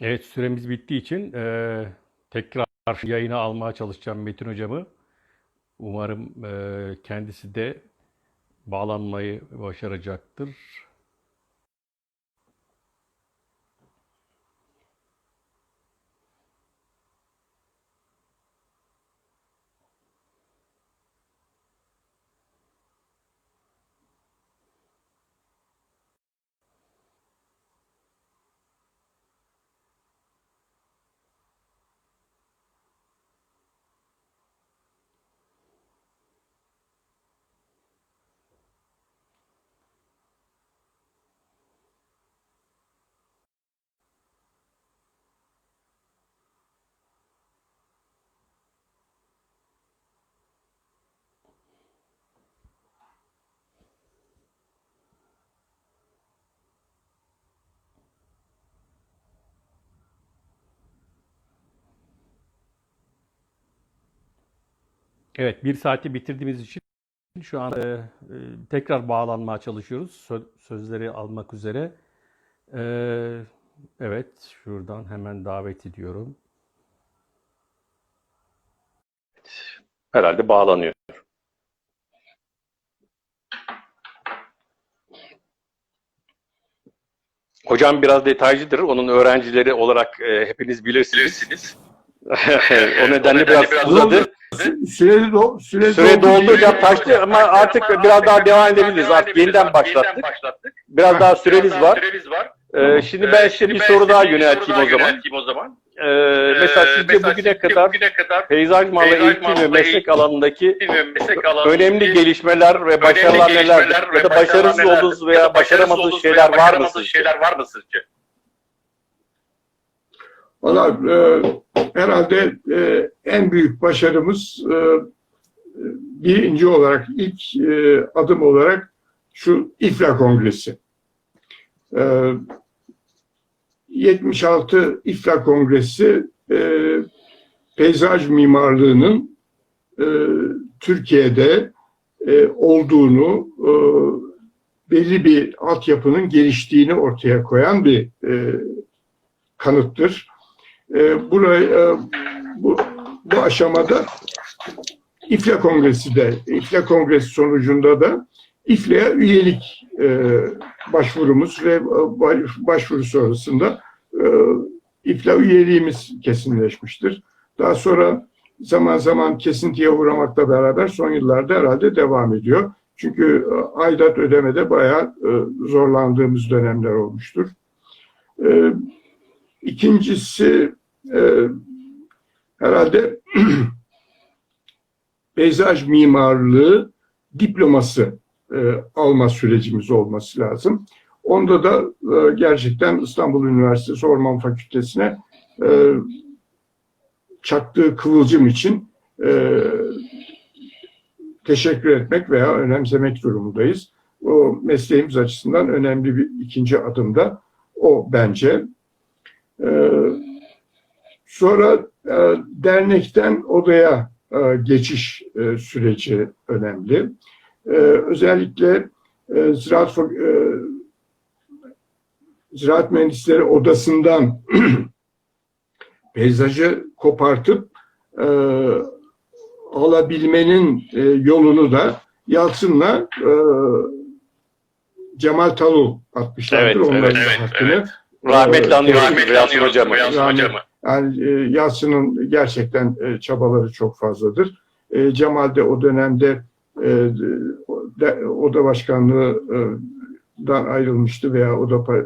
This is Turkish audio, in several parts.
Evet süremiz bittiği için eee, tekrar yayına almaya çalışacağım Metin hocamı. Umarım eee, kendisi de bağlanmayı başaracaktır. Evet bir saati bitirdiğimiz için şu an eee, eee, tekrar bağlanmaya çalışıyoruz. Sö- sözleri almak üzere. Eee, evet şuradan hemen davet ediyorum. Herhalde bağlanıyor. Hocam biraz detaycıdır. Onun öğrencileri olarak e, hepiniz bilirsiniz. o nedenle biraz uzadı. Süreli, do süre, Süre doldu hocam taştı ama artık biraz daha devam edebiliriz. Artık yeniden başlattık. Biraz daha süreniz var. Ee, şimdi ben size bir soru daha yönelteyim o zaman. Ee, mesela sizce bugüne kadar peyzaj malı eğitim ve meslek alanındaki önemli gelişmeler ve başarılar nelerdir? Ya da başarısız olduğunuz veya başaramadığınız şeyler var mı sizce? Valla e, herhalde e, en büyük başarımız e, birinci olarak ilk e, adım olarak şu İFLA Kongresi. E, 76 İFLA Kongresi e, peyzaj mimarlığının e, Türkiye'de e, olduğunu, e, belli bir altyapının geliştiğini ortaya koyan bir e, kanıttır. E, buraya, e, bu, bu aşamada İFLA Kongresi de, İFLA Kongresi sonucunda da İFLA'ya üyelik e, başvurumuz ve e, baş- başvuru sonrasında e, İFLA üyeliğimiz kesinleşmiştir. Daha sonra zaman zaman kesintiye uğramakla beraber son yıllarda herhalde devam ediyor. Çünkü e, aidat ödemede bayağı e, zorlandığımız dönemler olmuştur. İkincisi e, herhalde peyzaj mimarlığı diploması e, alma sürecimiz olması lazım. Onda da e, gerçekten İstanbul Üniversitesi Orman Fakültesi'ne e, çaktığı kıvılcım için e, teşekkür etmek veya önemsemek durumundayız. O mesleğimiz açısından önemli bir ikinci adımda o bence. Ee, sonra e, dernekten odaya e, geçiş e, süreci önemli. Ee, özellikle e, Ziraat, e, Ziraat Mühendisleri Odası'ndan peyzajı kopartıp e, alabilmenin e, yolunu da Yalçın'la e, Cemal Talu atmışlardır. Evet, Onların evet, hakkını. evet. Rahmetli anıyoruz Rahmetli anıyoruz hocamı. Riyasın Yani- e, Yasin'in gerçekten e, çabaları çok fazladır. E, Cemal de o dönemde e, de, oda başkanlığından ayrılmıştı veya oda e,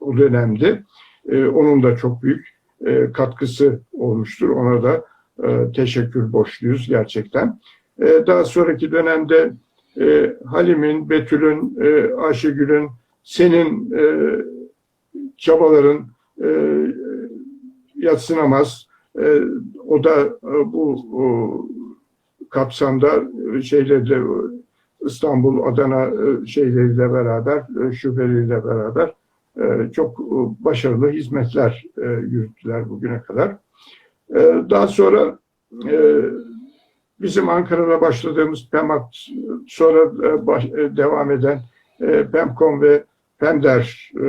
o dönemde e, onun da çok büyük e, katkısı olmuştur. Ona da e, teşekkür borçluyuz gerçekten. E, daha sonraki dönemde e, Halim'in, Betül'ün, e, Ayşegül'ün, senin e, çabaların e, yatsınamaz. E, o da e, bu kapsamda e, şeylerle e, İstanbul, Adana şeyleriyle beraber, şubeleriyle beraber çok başarılı hizmetler yürüttüler bugüne kadar. Daha sonra bizim Ankara'da başladığımız PEMAK, sonra devam eden PEMKOM ve Pender e,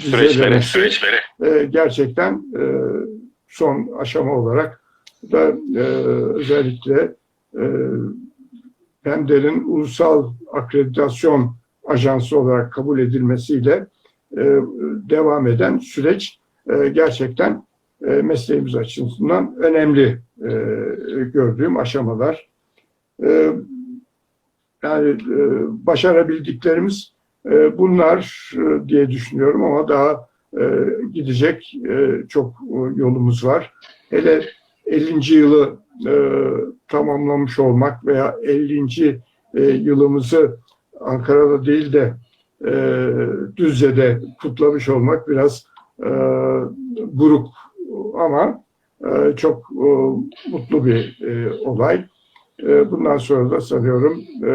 Süreçleri, düzenlemesi, süreçleri. e, gerçekten e, son aşama olarak da e, özellikle e, PEMDER'in ulusal akreditasyon ajansı olarak kabul edilmesiyle e, devam eden süreç e, gerçekten e, mesleğimiz açısından önemli e, gördüğüm aşamalar. E, yani e, başarabildiklerimiz bunlar e, diye düşünüyorum ama daha e, gidecek e, çok e, yolumuz var. Hele 50. yılı e, tamamlamış olmak veya 50. e, yılımızı Ankara'da değil de e, Düzce'de kutlamış olmak biraz e, buruk ama e, çok e, mutlu bir e, olay. E, bundan sonra da sanıyorum e,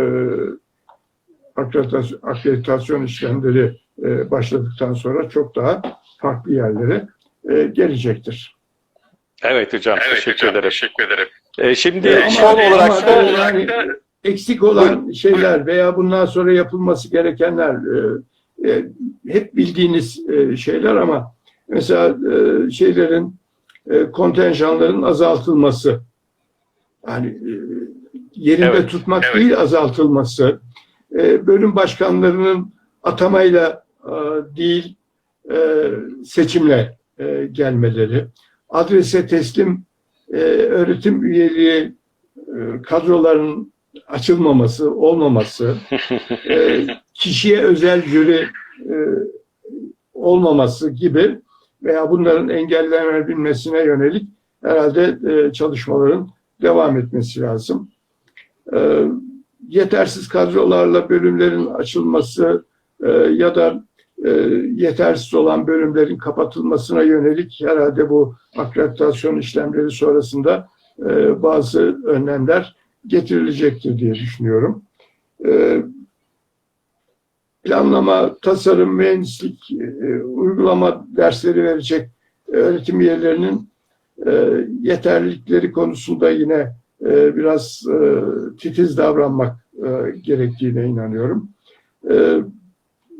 akreditasyon, akreditasyon işlemleri e, başladıktan sonra çok daha farklı yerlere e, gelecektir. Evet hocam, Evet teşekkür hocam, ederim. teşekkür ederim. E, şimdi E, ama- son olarak ama da da yani eksik olan şeyler veya bundan sonra yapılması gerekenler e, e, hep bildiğiniz e, şeyler ama mesela e, şeylerin e, kontenjanların azaltılması yani e, yerinde Evet, tutmak evet. değil azaltılması e, bölüm başkanlarının atamayla e, değil e, seçimle e, gelmeleri adrese teslim e, öğretim üyeliği e, kadroların açılmaması, olmaması, e, kişiye özel jüri e, olmaması gibi veya bunların engellenebilmesine yönelik herhalde e, çalışmaların devam etmesi lazım. E, yetersiz kadrolarla bölümlerin açılması e, ya da e, yetersiz olan bölümlerin kapatılmasına yönelik herhalde bu akreditasyon işlemleri sonrasında e, bazı önlemler getirilecektir diye düşünüyorum. E, planlama, tasarım, mühendislik, e, uygulama dersleri verecek öğretim üyelerinin e, yeterlilikleri konusunda yine e, biraz e, titiz davranmak e, gerektiğine inanıyorum. E,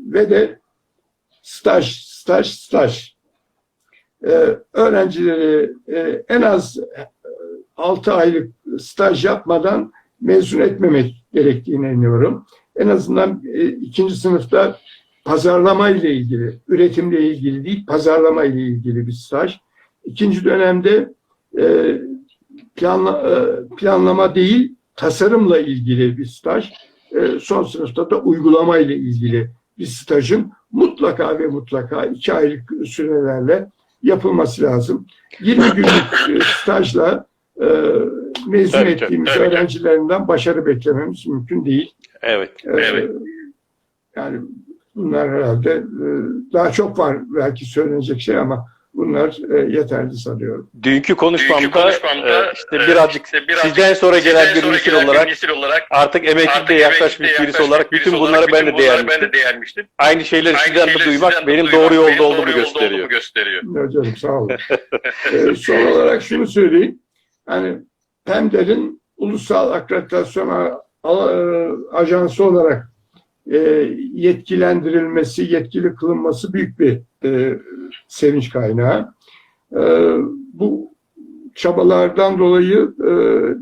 ve de staj, staj, staj. E, öğrencileri e, en az 6 aylık staj yapmadan mezun etmemek gerektiğine inanıyorum. En azından ikinci sınıfta pazarlama ile ilgili, üretimle ilgili değil, pazarlama ile ilgili bir staj. İkinci dönemde planla, e, planlama değil, tasarımla ilgili bir staj. E, son sınıfta da uygulama ile ilgili bir stajın mutlaka ve mutlaka iki aylık sürelerle yapılması lazım. 20 günlük e, stajla e, mezun ki, ettiğimiz ki. öğrencilerinden başarı beklememiz mümkün değil. evet. Evet. Yani bunlar herhalde e, daha çok var belki söylenecek şey ama bunlar e, yeterli sanıyorum. Dünkü konuşmamda, Dünkü konuşmamda e, işte e, birazcık işte birazcık sizden sonra gelen sizden bir nesil gelen olarak bir nesil olarak artık emeklilikte yaklaşmış birisi olarak birisi bütün olarak bunları ben de bütün bunları değermiştim. ben de değermiştim. Aynı şeyleri Aynı sizden de duymak sizden de benim duymak doğru yolda benim olduğumu doğru gösteriyor. gösteriyor. Hocam sağ olun. Ee, son olarak şunu söyleyeyim. Yani PEMDER'in ulusal akreditasyon ajansı olarak e, yetkilendirilmesi, yetkili kılınması büyük bir e, sevinç kaynağı. E, bu çabalardan dolayı e,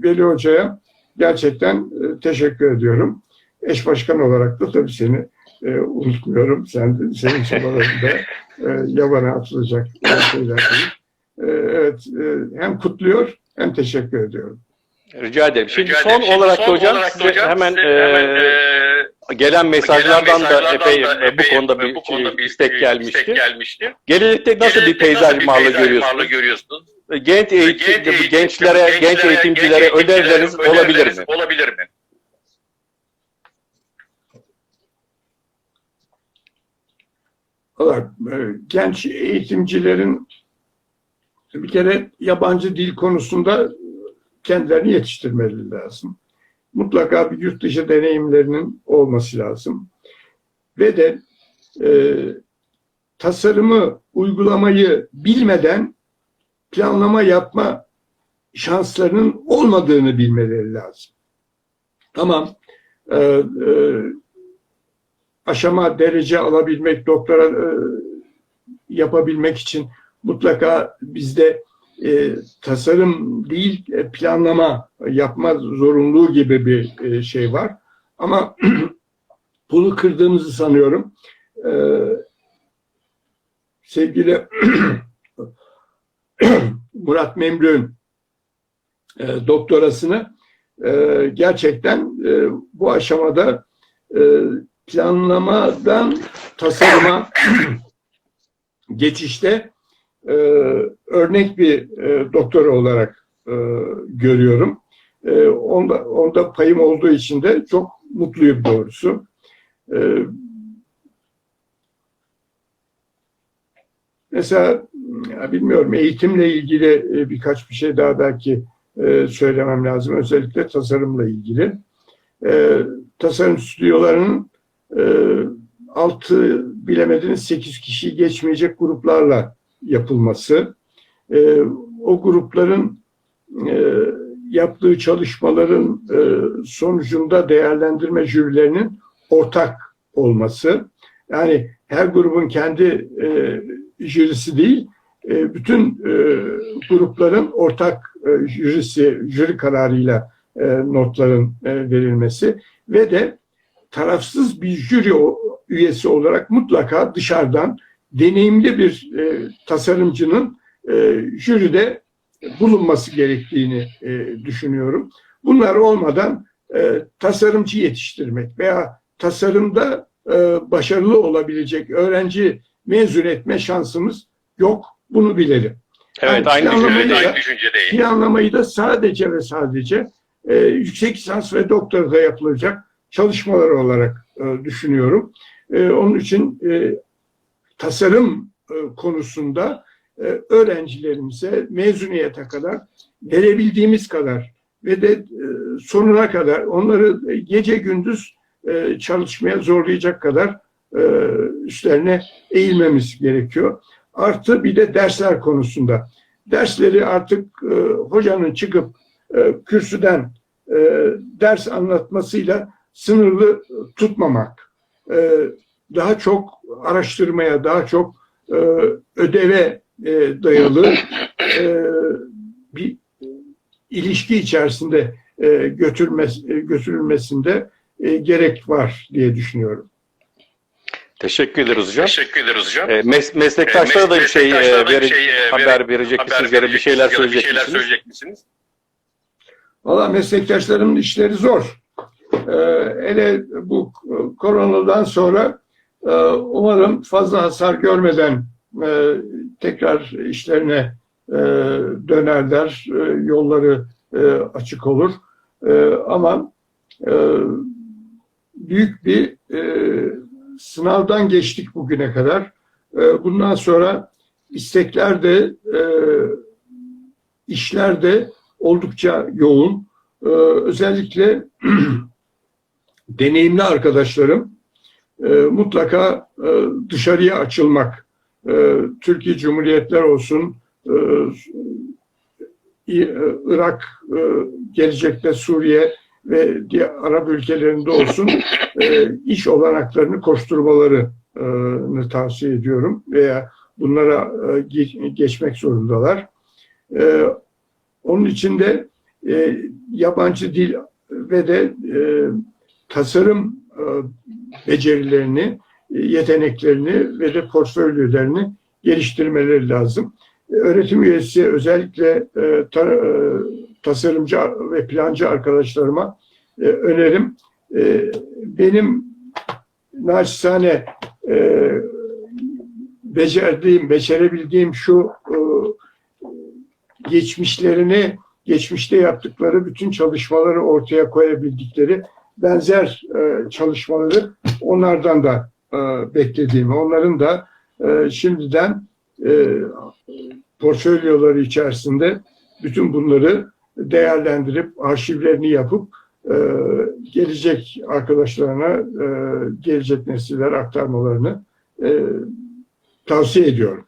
Veli Hoca'ya gerçekten e, teşekkür ediyorum. Eş başkan olarak da tabii seni e, unutmuyorum. Sen, senin çabalarında e, yabana atılacak şeyler değil. E, evet, e, hem kutluyor hem teşekkür ediyorum. Rica ederim. Şimdi Rica son ederim. Şimdi olarak da son hocam olarak da size hocam hemen, size e, hemen, e, gelen mesajlardan gelen da mesajlardan epey da e, bu epey, konuda e, bir, bu konuda bir istek istek gelmişti. gelmişti. Gelecekte nasıl bir Gelecekte peyzaj mahalle peyzaj görüyorsunuz? mahalle görüyorsunuz? Genç eğitim, eğitim- gençlere, genç eğitimcilere önerileriniz olabilir mi? Olabilir mi? E, genç eğitimcilerin bir kere yabancı dil konusunda kendilerini yetiştirmeleri lazım. Mutlaka bir yurt dışı deneyimlerinin olması lazım. Ve de e, tasarımı, uygulamayı bilmeden planlama yapma şanslarının olmadığını bilmeleri lazım. Tamam, e, e, aşama derece alabilmek, doktora e, yapabilmek için mutlaka bizde e, tasarım değil e, planlama yapma zorunluluğu gibi bir e, şey var. Ama bunu kırdığımızı sanıyorum. E, sevgili Murat Memlü'nün e, doktorasını e, gerçekten e, bu aşamada e, planlamadan tasarıma geçişte e, örnek bir e, doktora olarak e, görüyorum. E, onda, onda payım olduğu için de çok mutluyum doğrusu. E, mesela bilmiyorum eğitimle ilgili e, birkaç bir şey daha belki e, söylemem lazım. Özellikle tasarımla ilgili. E, tasarım stüdyolarının e, altı bilemediniz 8 kişiyi geçmeyecek gruplarla yapılması. E, o grupların e, yaptığı çalışmaların e, sonucunda değerlendirme jürilerinin ortak olması. Yani her grubun kendi e, jürisi değil, e, bütün e, grupların ortak e, jürisi, jüri kararıyla e, notların e, verilmesi ve de tarafsız bir jüri üyesi olarak mutlaka dışarıdan deneyimli bir e, tasarımcının e, jüride bulunması gerektiğini e, düşünüyorum. Bunlar olmadan e, tasarımcı yetiştirmek veya tasarımda e, başarılı olabilecek öğrenci mezun etme şansımız yok. Bunu bilelim. Evet, Yani aynı planlamayı düşüncedeyim. da- Aynı düşüncedeyim. Planlamayı da sadece ve sadece e, yüksek lisans ve doktorada yapılacak çalışmalar olarak e, düşünüyorum. E, onun için e, tasarım e, konusunda e, öğrencilerimize mezuniyete kadar verebildiğimiz kadar ve de e, sonuna kadar onları gece gündüz çalışmaya zorlayacak kadar üstlerine eğilmemiz gerekiyor. Artı bir de dersler konusunda. Dersleri artık hocanın çıkıp kürsüden ders anlatmasıyla sınırlı tutmamak. E, daha çok araştırmaya, daha çok e, ödeve e, dayalı e, bir ilişki içerisinde e, götürmez, e, götürülmesinde e, gerek var diye düşünüyorum. Teşekkür ederiz hocam. Teşekkür ederiz hocam. E, mes- meslektaşlara da bir şey, e, vere- şey, e, haber verecek misiniz ya da bir şeyler söyleyecek bir şeyler misiniz? söyleyecek misiniz? Valla meslektaşlarımın işleri zor. Ee, hele bu koronadan sonra e, umarım fazla hasar görmeden e, tekrar işlerine e, dönerler, e, yolları açık olur. Ama büyük bir sınavdan geçtik bugüne kadar. Bundan sonra istekler de işler de oldukça yoğun. Ee, özellikle deneyimli arkadaşlarım e, mutlaka e, dışarıya açılmak. E, Türkiye Cumhuriyetler olsun, e, e, Irak, e, gelecekte Suriye ve diğer Arap ülkelerinde olsun e, iş olanaklarını koşturmalarını tavsiye ediyorum veya bunlara e, ge- geçmek zorundalar. E, onun için de e, yabancı dil ve de e, tasarım e, becerilerini, e, yeteneklerini ve de portföylerini geliştirmeleri lazım. E, Öğretim üyesi özellikle e, ta- tasarımcı ve plancı arkadaşlarıma önerim. Benim naçizane becerdiğim, becerebildiğim şu geçmişlerini, geçmişte yaptıkları bütün çalışmaları ortaya koyabildikleri benzer e, çalışmaları onlardan da e, beklediğimi, onların da e, şimdiden e, portfolyoları içerisinde bütün bunları değerlendirip arşivlerini yapıp e, gelecek arkadaşlarına, e, gelecek nesiller aktarmalarını e, tavsiye ediyorum.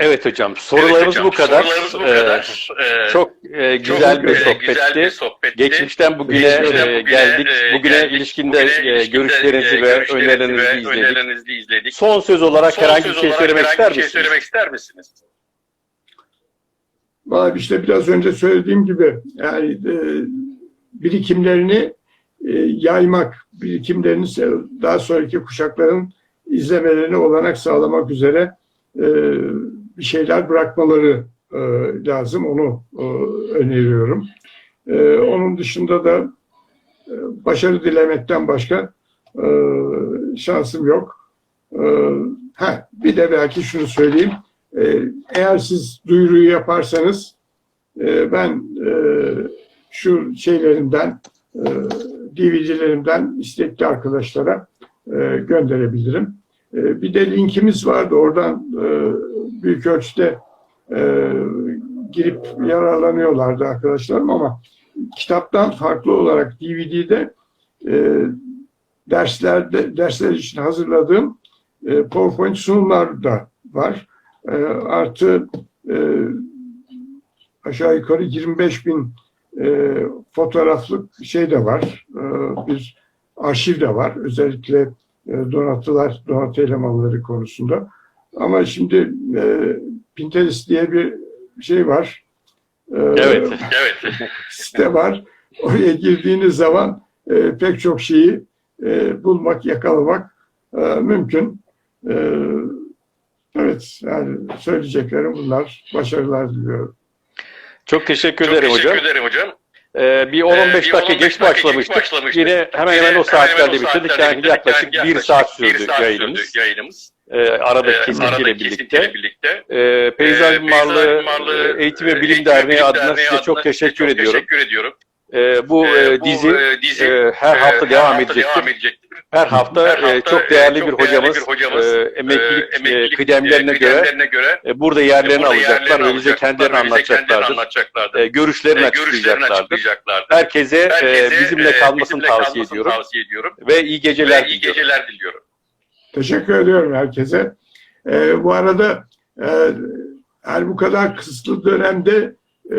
Evet hocam, sorularımız Evet hocam, bu kadar. Sorularımız bu kadar. Ee, çok e, güzel bir Çok sohbetti. Güzel bir sohbetti. Geçmişten bugüne Geçmişten e, bugüne, geldik. e, Bugüne geldik. ilişkinde Bugüne e, görüşlerinizi ve önerilerinizi izledik. önerilerinizi izledik. Son söz olarak Son herhangi bir şey söylemek ister bir şey misiniz? söylemek ister misiniz? Valla işte biraz önce söylediğim gibi yani e, birikimlerini e, yaymak, birikimlerini daha sonraki kuşakların izlemelerine olanak sağlamak üzere e, bir şeyler bırakmaları e, lazım. Onu e, öneriyorum. E, onun dışında da e, başarı dilemekten başka şansım yok. Ha, bir de belki şunu söyleyeyim. Eğer siz duyuruyu yaparsanız ben şu şeylerimden e, DVD'lerimden istekli arkadaşlara gönderebilirim. Bir de linkimiz vardı. Oradan büyük ölçüde e, girip yararlanıyorlardı arkadaşlarım ama kitaptan farklı olarak DVD'de e, derslerde dersler için hazırladığım e, PowerPoint sunumlar da var. E, artı e, aşağı yukarı 25 bin e, fotoğraflık şey de var. E, bir arşiv de var. Özellikle e, donatılar, donatı elemanları konusunda. Ama şimdi e, Pinterest diye bir şey var. E, Evet. Evet. site var. Oraya girdiğiniz zaman e, pek çok şeyi e, bulmak, yakalamak e, mümkün. E, evet, yani söyleyeceklerim bunlar. Başarılar diliyorum. Çok teşekkür Çok ederim teşekkür hocam. ederim hocam. Ee, bir 10-15 Ee, bir dakika 15 geç başlamıştık. başlamıştık. Yine hemen hemen o saatlerde bitirdik. Yani yaklaşık Yani bir saat bir sürdü saat yayınımız. sürdü yayınımız. Ee, arada Ee, kesintiyle birlikte. birlikte. Ee, Peyzaj Ee, Mimarlığı Peyzaj Mimarlığı, e, Eğitim ve e, Bilim Derneği adına size çok teşekkür ediyorum. Teşekkür ediyorum. Ee, bu Ee, e, dizi e, dizi e, her e, hafta devam hafta edecektir. devam edecektir. Her hafta, Her e, hafta, çok e, değerli çok bir hocamız, bir hocamız, e, emeklilik, e, emeklilik, e, kıdemlerine e, göre kıdemlerine göre e, burada yerlerini burada alacaklar yerlerini ve bize kendilerini anlatacaklardır. anlatacaklardır. E, görüşlerini E, görüşlerini açıklayacaklardır. açıklayacaklardır. Herkese e, Herkese, bizimle e, kalmasını bizimle tavsiye kalmasını ediyorum. tavsiye ediyorum. Ve iyi geceler Ve iyi diliyorum. geceler diliyorum. Teşekkür ediyorum herkese. Ee, bu arada e, her bu kadar kısıtlı dönemde e,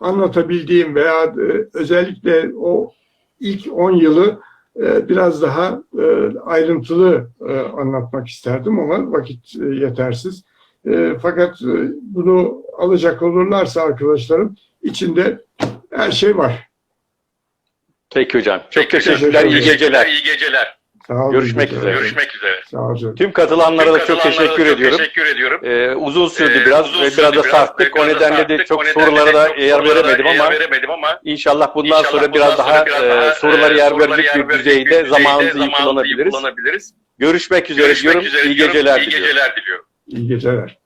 anlatabildiğim veya e, özellikle o ilk 10 yılı e, biraz daha e, ayrıntılı anlatmak isterdim ama vakit yetersiz. Fakat bunu alacak olurlarsa arkadaşlarım içinde her şey var. Peki hocam. Çok Peki hocam. teşekkürler. iyi geceler. İyi geceler. Sağ. Görüşmek üzere. Görüşmek üzere. Sağ olun. Tüm katılanlara da çok teşekkür çok ediyorum. Teşekkür ediyorum. Ee, uzun sürdü Ee, biraz uzun ve biraz da sarktık. O nedenle de çok sorulara da yer sorulara veremedim ama inşallah bundan İnşallah sonra biraz daha e, daha, soruları e, yer verecek bir düzeyde zamanımızı iyi iyi kullanabiliriz. Görüşmek üzere Görüşmek diyorum. üzere İyi diyorum. geceler İyi diliyorum. geceler diliyorum. İyi geceler.